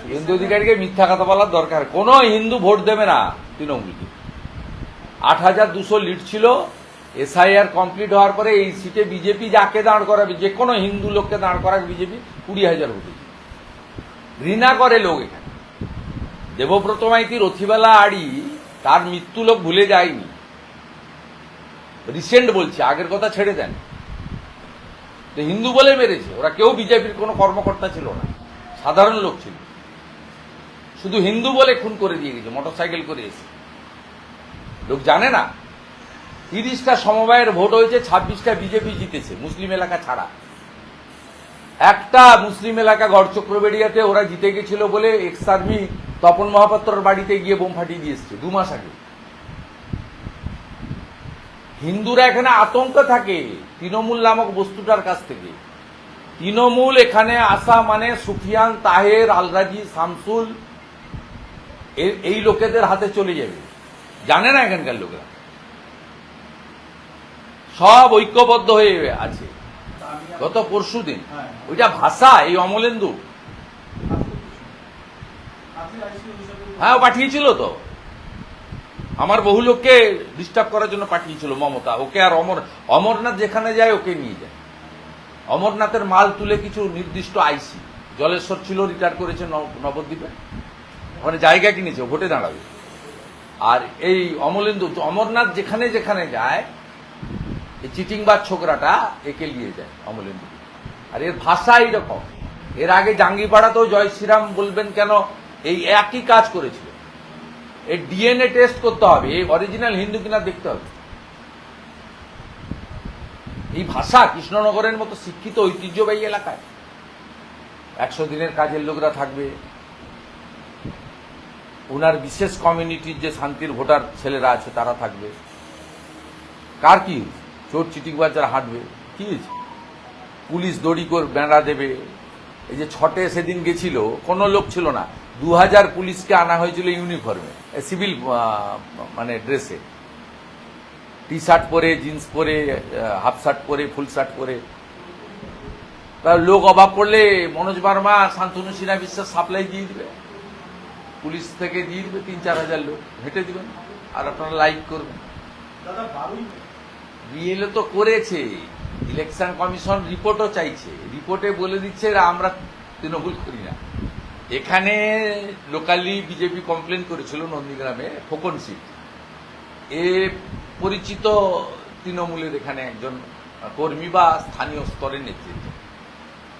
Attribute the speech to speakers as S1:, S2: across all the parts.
S1: শুভেন্দু অধিকারীকে মিথ্যা কথা বলার দরকার। কোন হিন্দু ভোট দেবে না তৃণমূলকে। আট হাজার দুশো লিড ছিল, এসআইআর কমপ্লিট হওয়ার পরে এই সিটে বিজেপি যাকে দাঁড় করাবে, যে কোনো হিন্দু লোককে দাঁড় করাবে বিজেপি, কুড়ি হাজার ভোটে। ঘৃণা করে লোক এখানে। দেবব্রত মাইতি রথিবেলা আড়ি, তার মৃত্যু লোক ভুলে যায়নি। রিসেন্ট বলছি, আগের কথা ছেড়ে দেন। হিন্দু বলে মেরেছে, ওরা কেউ বিজেপির কোনো কর্মকর্তা ছিল না। সাধারণ লোক ছিল। শুধু হিন্দু বলে খুন করে দিয়ে গেছে, মোটরসাইকেল করে এসে। লোক জানে না, তিরিশটা সমবায়ের ভোট হয়েছে, ছাব্বিশটা বিজেপি জিতেছে, মুসলিম এলাকা ছাড়া। একটা মুসলিম এলাকা গড় চক্রবেড়িয়াতে ওরা জিতে গেছিল বলে এক্স আর্মি তপন মহাপাত্রর বাড়িতে গিয়ে বোম ফাটিয়ে দিয়ে এসছে, দু মাস আগে। হিন্দুরা এখানে আতঙ্ক থাকে, তৃণমূল নামক বস্তুটার কাছ থেকে। তৃণমূল এখানে আসা মানে সুফিয়ান, তাহের, আলরাজি, শামসুল এই লোকেদের হাতে চলে যাবে। জানে না এখানকার লোকেরা? সব ঐক্যবদ্ধ হয়ে আছে। গত পরশু দিন। ওইটা ভাষা, এই অমলেন্দু। হ্যাঁ পাঠিয়েছিল তো। আমার বহু লোককে ডিস্টার্ব করার জন্য পাঠিয়েছিল মমতা। ওকে আর অমর, অমরনাথ যেখানে যায়, ওকে নিয়ে যায়। অমরনাথের মাল তুলে কিছু নির্দিষ্ট আইসি, জলেশ্বর ছিল, রিটায়ার করেছে নব- নবদ্বীপে। ওখানে জায়গা কিনেছে, ভোটে দাঁড়াবে। আর এই অমলেন্দু, অমরনাথ যেখানে যেখানে যায়, এই চিটিংবাজ ছোকরাটা একে নিয়ে যায় অমলেন্দু। আর এর ভাষা এইরকম। এর আগে জাঙ্গিপাড়াতেও জয় শ্রীরাম বলবেন কেন, এই একই কাজ করেছিল। এই ডিএনএ টেস্ট করতে হবে, এই অরিজিনাল হিন্দু কিনা দেখতে হবে। এই ভাষা কৃষ্ণনগরের মতো শিক্ষিত ঐতিহ্যবাহী এলাকায়। একশো দিনের কাজের লোকরা থাকবে। ওনার বিশেষ কমিউনিটির যে শান্তির ভোটার ছেলেরা আছে, তারা থাকবে। কার কি? চোর চিটিংবাজ যারা হাঁটবে। কি পুলিশ দড়ি করে বেড়া দেবে। এই যে ছটে সেদিন গেছিল, কোনো লোক ছিল না। দু হাজার পুলিশকে আনা হয়েছিল ইউনিফর্মে সিভিল মানে ড্রেসে। টি শার্ট পরে জিন্স পরে হাফ শার্ট পরে ফুল শার্ট পরে। তার লোক অভাব পড়লে মনোজ বার্মা শান্তনু সিনহা বিশ্বাস সাপ্লাই দিয়ে দিবে। পুলিশ থেকে দিয়ে দিবে তিন চার হাজার লোক। হেঁটে দিবেন আর আপনারা লাইক করবেন। বিএলও তো করেছে। ইলেকশন কমিশন রিপোর্টও চাইছে। রিপোর্টে বলে দিচ্ছে আমরা তৃণমূল করি না। এখানে লোকালি বিজেপি কমপ্লেন করেছিল নন্দীগ্রামে ফোকন সিট এ পরিচিত তৃণমূলের এখানে একজন কর্মী বা স্থানীয় স্তরের নেতৃত্ব।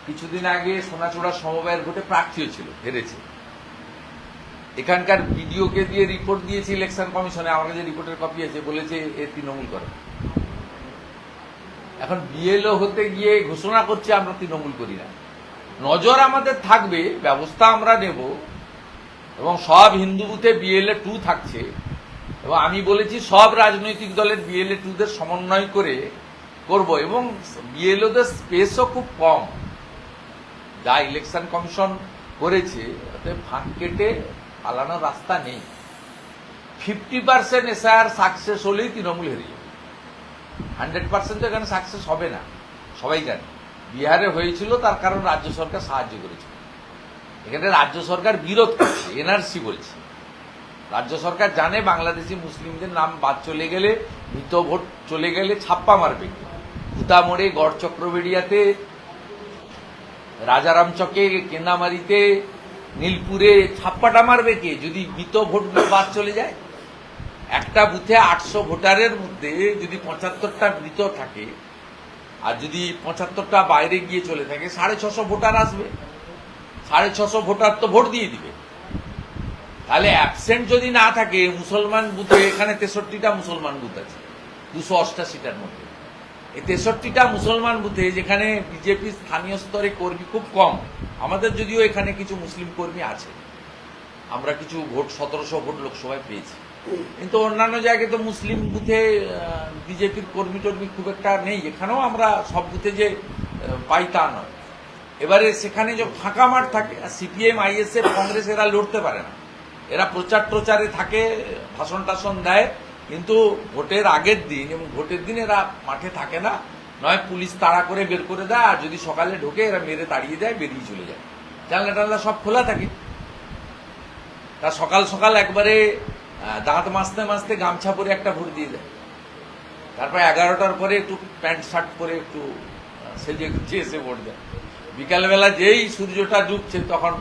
S1: কিছুদিন আগে সোনাচোড়া সমবায়ের ভোটে প্রার্থীও ছিল হেরেছে। এখানকার বিডিওকে দিয়ে রিপোর্ট দিয়েছে ইলেকশন কমিশনে, আমার কাছে রিপোর্টের কপি আছে, বলেছে এ তৃণমূল করে। এখন বিএলও হতে গিয়ে ঘোষণা করছে, আমরা তৃণমূল করি না। নজর আমাদের থাকবে, ব্যবস্থা আমরা নেব, এবং সব হিন্দু বুথে বিএলএ টু থাকছে। এবং আমি বলেছি সব রাজনৈতিক দলের বিএলএ টুদের সমন্বয় করে করব এবং বিএলওদের স্পেসও খুব কম। যা ইলেকশন কমিশন করেছে, তাতে ফাঁক কেটে পালানোর রাস্তা নেই। ফিফটি পার্সেন্ট এসআর সাকসেস হলেই তৃণমূল হেরে যাবে। হান্ড্রেড পার্সেন্ট তো এখানে সাকসেস হবে না, সবাই জানে। বিহারে হয়েছিল, তার কারণ রাজ্য সরকার সাহায্য করেছিল। এখানে রাজ্য সরকার বিরোধ করছে এনআরসি বলছে। রাজ্য সরকার জানে বাংলাদেশি মুসলিমদের নাম বাদ চলে গেলে, মৃত ভোট চলে গেলে ছাপ্পা মারবে। ভূতামোড়ে গড় চক্রবেড়িয়াতে রাজারাম চকে কেন্দামারিতে নীলপুরে ছাপ্পাটা মারবে কে? যদি মৃত ভোটগুলো বাদ চলে যায়? একটা বুথে আটশো ভোটারের মধ্যে যদি পঁচাত্তরটা মৃত থাকে, আর যদি পঁচাত্তরটা বাইরে গিয়ে চলে থাকে, সাড়ে ছশো ভোটার আসবে। সাড়ে ছশো ভোটার তো ভোট দিয়ে দিবে। তাহলে অ্যাবসেন্ট যদি না থাকে, মুসলমান বুথে এখানে তেষট্টিটা মুসলমান বুথ আছে। দুশো অষ্টাশিটার মধ্যে। এই তেষট্টিটা মুসলমান বুথে যেখানে বিজেপি স্থানীয় স্তরে কর্মী খুব কম, আমাদের যদিও এখানে কিছু মুসলিম কর্মী আছে। আমরা কিছু ভোট, সতেরোশো ভোট লোকসভায় পেয়েছি। কিন্তু অন্যান্য জায়গায় তো মুসলিম বুথে বিজেপির কর্মী টর্মী খুব একটা নেই। এখানেও আমরা সব বুথে যে পাই তা নয়। এবারে সেখানে যে ফাঁকা মাঠ থাকে সিপিএম, আইএসএফ, কংগ্রেস এরা লড়তে পারে না। এরা প্রচার প্রচারে থাকে, ভাষণ টাষণ দেয়, কিন্তু ভোটের আগের দিন এবং ভোটের দিন এরা মাঠে থাকে না। নয়, পুলিশ তাড়া করে বের করে দেয়, আর যদি সকালে ঢোকে, এরা মেরে তাড়িয়ে দেয়, বেরিয়ে চলে যায়। জানলা টানলা সব খোলা থাকে। তা সকাল সকাল একবারে দাঁত মাজতে মাজতে গামছা পরে একটা ভোট দিয়ে দেয়। তারপর এগারোটার পরে একটু প্যান্ট শার্ট পরে একটু সেজে গুছিয়ে এসে ভোট দেয়। বিকালবেলা যেই সূর্যটা ডুবছে, তখন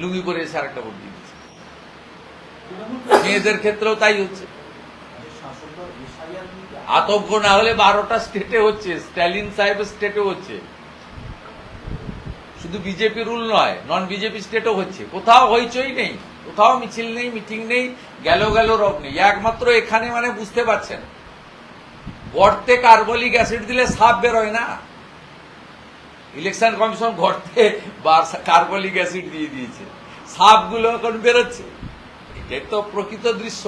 S1: লুঙ্গি পরে এসে আরেকটা ভোট মেয়েদের ক্ষেত্রেও তাই হচ্ছে। আতঙ্ক না হলে বারোটা স্টেটে হচ্ছে, স্ট্যালিন সাহেবের স্টেটে হচ্ছে। শুধু বিজেপি রুল নয় নন বিজেপি স্টেটও হচ্ছে। কোথাও হইচই নেই, কোথাও মিছিল নেই মিটিং নেই, গেল গেল রব নেই। একমাত্র এখানে মানে বুঝতে পারছেন। গর্তে কার্বলিক অ্যাসিড দিলে সাপ বেরোয় না। ইলেকশন কমিশন গর্তে কার্বলিক অ্যাসিড দিয়ে দিয়েছে। সাপগুলো এখন বেরোচ্ছে। এটাই তো প্রকৃত দৃশ্য।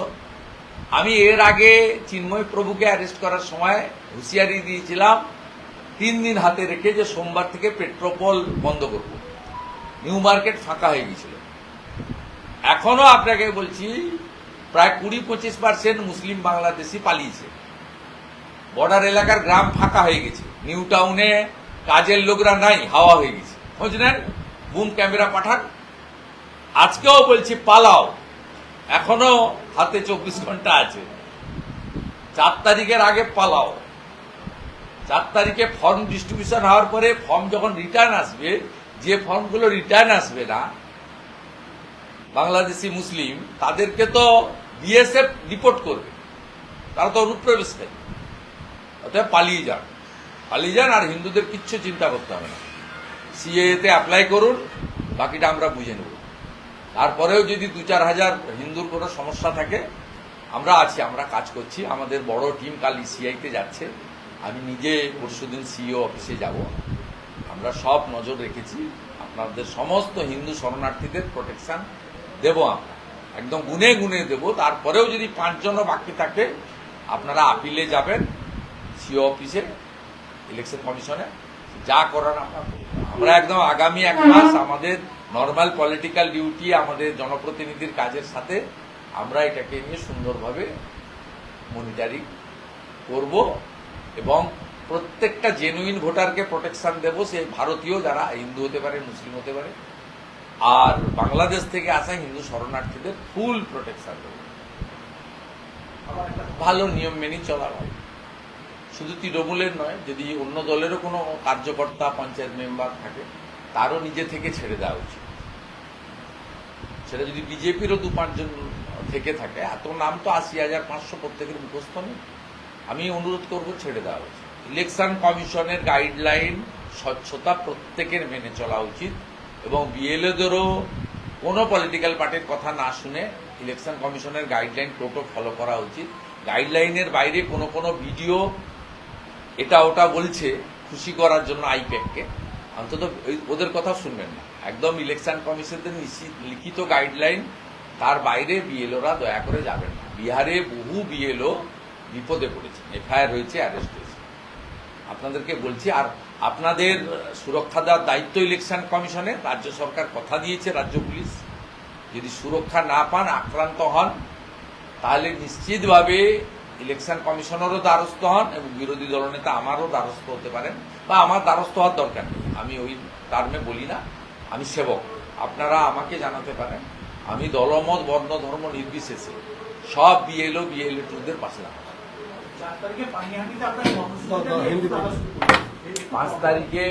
S1: আমি এর আগে চিন্ময় প্রভুকে অ্যারেস্ট করার সময় হুঁশিয়ারি দিয়েছিলাম, তিন দিন হাতে রেখে যে সোমবার থেকে পেট্রোপল বন্ধ করব। নিউ মার্কেট ফাঁকা হয়ে গেছিল এখনও আপনাকে বলছি, প্রায় কুড়ি পঁচিশ পার্সেন্ট মুসলিম বাংলাদেশি পালিয়েছে। বর্ডার এলাকার গ্রাম ফাঁকা হয়ে গেছে। নিউ টাউনে কাজের লোকরা নাই, হাওয়া হয়ে গেছে। খোঁজ নেন বুম ক্যামেরা পাঠান। আজকেও বলছি, পালাও। এখনও হাতে চব্বিশ ঘণ্টা আছে। চার তারিখের আগে পালাও। চার তারিখে ফর্ম ডিস্ট্রিবিউশন হওয়ার পরে ফর্ম যখন রিটার্ন আসবে, যে ফর্মগুলো রিটার্ন আসবে না, বাংলাদেশি মুসলিম, তাদেরকে তো বিএসএফ রিপোর্ট করবে। তারা তো অনুপ্রবেশ অনুপ্রবেশকারী অতএব পালিয়ে যান। পালিয়ে যান আর হিন্দুদের কিচ্ছু চিন্তা করতে হবে না। সিএতে অ্যাপ্লাই করুন, বাকিটা আমরা বুঝে নেব। তারপরেও যদি দু চার হাজার হিন্দুর কোনো সমস্যা থাকে, আমরা আছি, আমরা কাজ করছি, আমাদের বড় টিম কাল সিআইতে যাচ্ছে। আমি নিজে পরশুদিন সিইও অফিসে যাব। আমরা সব নজর রেখেছি। আপনাদের সমস্ত হিন্দু শরণার্থীদের প্রোটেকশন দেব আমরা। একদম গুনে গুনে দেব। তারপরেও যদি পাঁচজনও বাকি থাকে, আপনারা আপিলে যাবেন সিও অফিসে ইলেকশন কমিশনে যা করার আমরা একদম আগামী এক মাস আমাদের নর্মাল পলিটিক্যাল ডিউটি আমাদের জনপ্রতিনিধির কাজের সাথে আমরা এটাকে নিয়ে সুন্দরভাবে মনিটারিং করব এবং প্রত্যেকটা জেনুইন ভোটারকে প্রোটেকশন দেব। সে ভারতীয় যারা, হিন্দু হতে পারে, মুসলিম হতে পারে। আর বাংলাদেশ থেকে আসা হিন্দু শরণার্থীদের ফুল প্রোটেকশন দেব। ভালো নিয়ম মেনে চলা হয়। শুধু তৃণমূলের নয়, যদি অন্য দলেরও কোনো কার্যকর্তা, পঞ্চায়েত মেম্বার থাকে, তারও নিজে থেকে ছেড়ে দেওয়া উচিত। সেটা যদি বিজেপিরও দু পাঁচজন থেকে থাকে, এত নাম তো আশি হাজার পাঁচশো প্রত্যেকের মুখস্থ নেই। আমি অনুরোধ করব ছেড়ে দেওয়া উচিত। ইলেকশন কমিশনের গাইডলাইন স্বচ্ছতা প্রত্যেকের মেনে চলা উচিত এবং বিএলওদেরও কোনো পলিটিক্যাল পার্টির কথা না শুনে ইলেকশন কমিশনের গাইডলাইন টোটো ফলো করা উচিত। গাইডলাইনের বাইরে কোনো কোনো ভিডিও এটা ওটা বলছে খুশি করার জন্য আইপ্যাককে। অন্তত ওদের কথা শুনবেন না। একদম ইলেকশন নিশ্চিত, লিখিত গাইডলাইন তার বাইরে বিএলওরা দয়া করে যাবেন না। বিহারে বহু বিএলও বিপদে পড়েছে, এফআইআর হয়েছে অ্যারেস্ট হয়েছে। আপনাদেরকে বলছি, আর আপনাদের সুরক্ষা দেওয়ার দায়িত্ব ইলেকশন কমিশনের রাজ্য সরকার কথা দিয়েছে, রাজ্য পুলিশ। যদি সুরক্ষা না পান, আক্রান্ত হন, তাহলে নিশ্চিতভাবে ইলেকশন কমিশনেরও দ্বারস্থ হন এবং বিরোধী দলনেতা আমারও দ্বারস্থ হতে পারেন, বা আমার দ্বারস্থ হওয়ার দরকার নেই। আমি ওই টার্মে বলি না। আমি সেবক। আপনারা আমাকে জানাতে পারেন। আমি দলমত বর্ণ ধর্ম নির্বিশেষে সব বিএলও বিএলও টুদের পাশে দাঁড়াবো। পাঁচ তারিখে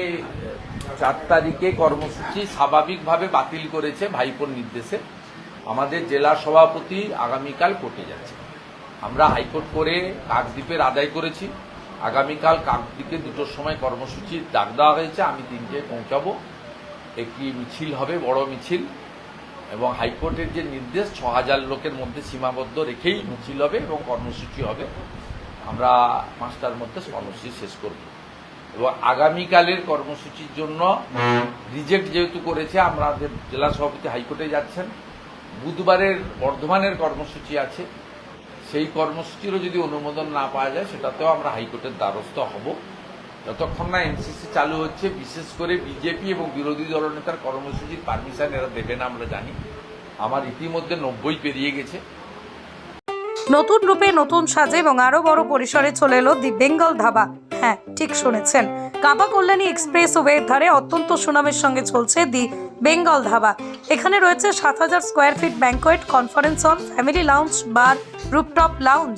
S1: চার তারিখে কর্মসূচি স্বাভাবিকভাবে বাতিল করেছে ভাইপোর নির্দেশে। আমাদের জেলা সভাপতি আগামীকাল কোর্টে যাচ্ছে। আমরা হাইকোর্ট করে কাকদ্বীপের আদায় করেছি। আগামীকাল কাকদ্বীপে দুটোর সময় কর্মসূচি ডাক দেওয়া হয়েছে। আমি তিনটে পৌঁছাবো। একটি মিছিল হবে, বড় মিছিল, এবং হাইকোর্টের যে নির্দেশ, ছ হাজার লোকের মধ্যে সীমাবদ্ধ রেখেই মিছিল হবে এবং কর্মসূচি হবে। আমরা পাঁচটার মধ্যে কর্মসূচি শেষ করব। এবং আগামীকালের কর্মসূচির জন্য রিজেক্ট যেহেতু করেছে, আমাদের জেলা সভাপতি হাইকোর্টে যাচ্ছেন। বুধবারের বর্ধমানের কর্মসূচি আছে। সেই কর্মসূচিরও যদি অনুমোদন না পাওয়া যায়, সেটাতেও আমরা হাইকোর্টের দ্বারস্থ হব। যতক্ষণ না এনসিসি চালু হচ্ছে, বিশেষ করে বিজেপি এবং বিরোধী দলনেতার কর্মসূচির পারমিশন এরা দেবে না আমরা জানি। আমার ইতিমধ্যে নব্বই পেরিয়ে গেছে।
S2: নতুন রূপে নতুন সাজে এবং আরও বড় পরিসরে চলে এলো দি বেঙ্গল ধাবা। হ্যাঁ ঠিক শুনেছেন। কাবা কল্যাণী এক্সপ্রেস ওয়ের ধারে অত্যন্ত সুনামের সঙ্গে চলছে দি বেঙ্গল ধাবা। এখানে রয়েছে সাত হাজার square feet banquet, conference hall, family lounge, bar, rooftop lounge.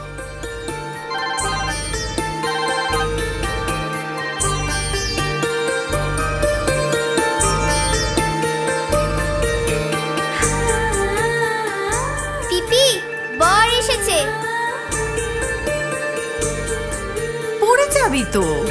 S3: বর
S4: পড়ে যাবি তো।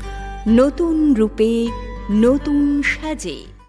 S5: নতুন রূপে নতুন সাজে।